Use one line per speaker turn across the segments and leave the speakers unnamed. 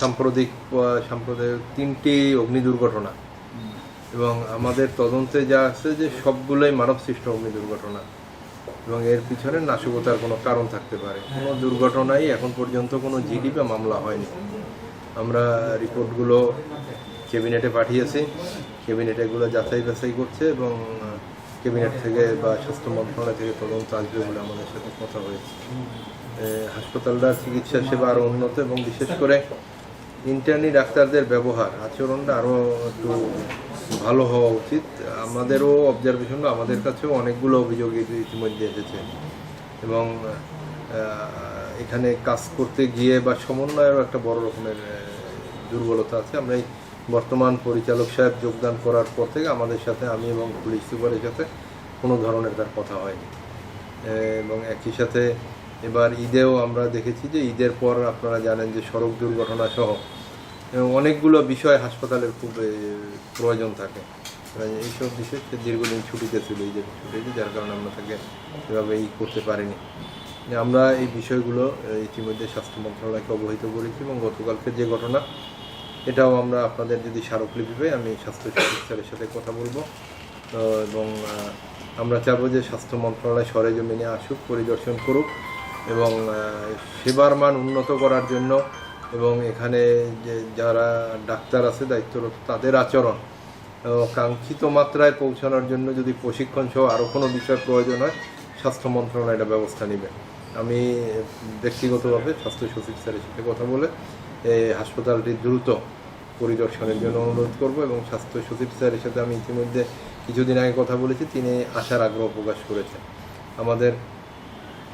সাম্প্রতিক সাম্প্রদায়িক তিনটি অগ্নি দুর্ঘটনা। এবং আমাদের তদন্তে যা আছে যে সবগুলোই মানবসৃষ্ট অগ্নি দুর্ঘটনা। এবং এর পিছনে নাশকতার কোনো কারণ থাকতে পারে। কোনো দুর্ঘটনাই এখন পর্যন্ত কোনো জিডি বা মামলা হয়নি। আমরা রিপোর্টগুলো ক্যাবিনেটে পাঠিয়েছি। ক্যাবিনেট এগুলো যাচাই বাছাই করছে এবং ক্যাবিনেট থেকে বা স্বাস্থ্য মন্ত্রণালয় থেকে তদন্ত আসবে বলে আমাদের সাথে কথা হয়েছে। হাসপাতালটার চিকিৎসা সেবা আরও উন্নত এবং বিশেষ করে ইন্টার্নি ডাক্তারদের ব্যবহার আচরণটা আরও একটু ভালো হওয়া উচিত। আমাদেরও অবজারভেশন আমাদের কাছেও অনেকগুলো অভিযোগ ইতিমধ্যে এসেছে। এবং এখানে কাজ করতে গিয়ে বা সমন্বয়েরও একটা বড় রকমের দুর্বলতা আছে। আমরা এই বর্তমান পরিচালক সাহেব যোগদান করার পর থেকে আমাদের সাথে আমি এবং পুলিশ সুপারের সাথে কোনো ধরনের তার কথা হয়নি। এবং একই সাথে এবার ঈদেও আমরা দেখেছি যে ঈদের পর আপনারা জানেন যে সড়ক দুর্ঘটনা সহ অনেকগুলো বিষয় হাসপাতালের খুব প্রয়োজন থাকে। এইসব বিষয় সে দীর্ঘদিন ছুটিতে ছিল ঈদের ছুটিতে, যার কারণে আমরা তাকে এভাবে ই করতে পারিনি। আমরা এই বিষয়গুলো ইতিমধ্যে স্বাস্থ্য মন্ত্রণালয়কে অবহিত করেছি এবং গতকালকে যে ঘটনা, এটাও আমরা আপনাদের যদি স্মারকলিপি পাই আমি স্বাস্থ্য চিকিৎসারের সাথে কথা বলব। এবং আমরা চাবো যে স্বাস্থ্য মন্ত্রণালয় সরেজমিনে আসুক, পরিদর্শন করুক। এবং সেবার মান উন্নত করার জন্য এবং এখানে যে যারা ডাক্তার আছে, দায়িত্বরত তাদের আচরণ কাঙ্ক্ষিত মাত্রায় পৌঁছানোর জন্য যদি প্রশিক্ষণ সহ আরও কোনো বিষয় প্রয়োজন হয়, স্বাস্থ্য মন্ত্রণালয় এটা ব্যবস্থা নেবে। আমি ব্যক্তিগতভাবে স্বাস্থ্য সচিব স্যারের সাথে কথা বলে এই হাসপাতালটি দ্রুত পরিদর্শনের জন্য অনুরোধ করব এবং স্বাস্থ্য সচিব স্যারের সাথে আমি ইতিমধ্যে কিছুদিন আগে কথা বলেছি, তিনি আসার আগ্রহ প্রকাশ করেছেন। আমাদের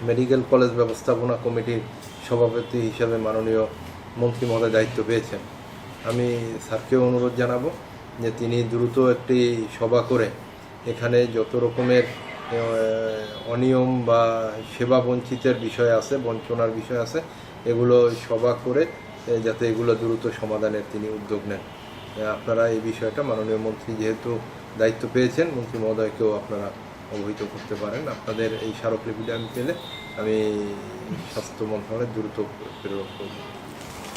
মেডিকেল কলেজ ব্যবস্থাপনা কমিটির সভাপতি হিসাবে মাননীয় মন্ত্রী মহোদয় দায়িত্ব পেয়েছেন। আমি স্যারকেও অনুরোধ জানাব যে তিনি দ্রুত একটি সভা করে এখানে যত রকমের অনিয়ম বা সেবা বঞ্চিতের বিষয় আছে, বঞ্চনার বিষয় আছে, এগুলো সভা করে যাতে এগুলো দ্রুত সমাধানের তিনি উদ্যোগ নেন। আপনারা এই বিষয়টা মাননীয় মন্ত্রী যেহেতু দায়িত্ব পেয়েছেন, মন্ত্রী মহোদয়কেও আপনারা অবহিত করতে পারেন। আপনাদের এই স্মারকলিপিটা আমি পেলে আমি স্বাস্থ্য মন্ত্রণালয়ে দ্রুত প্রেরণ করব।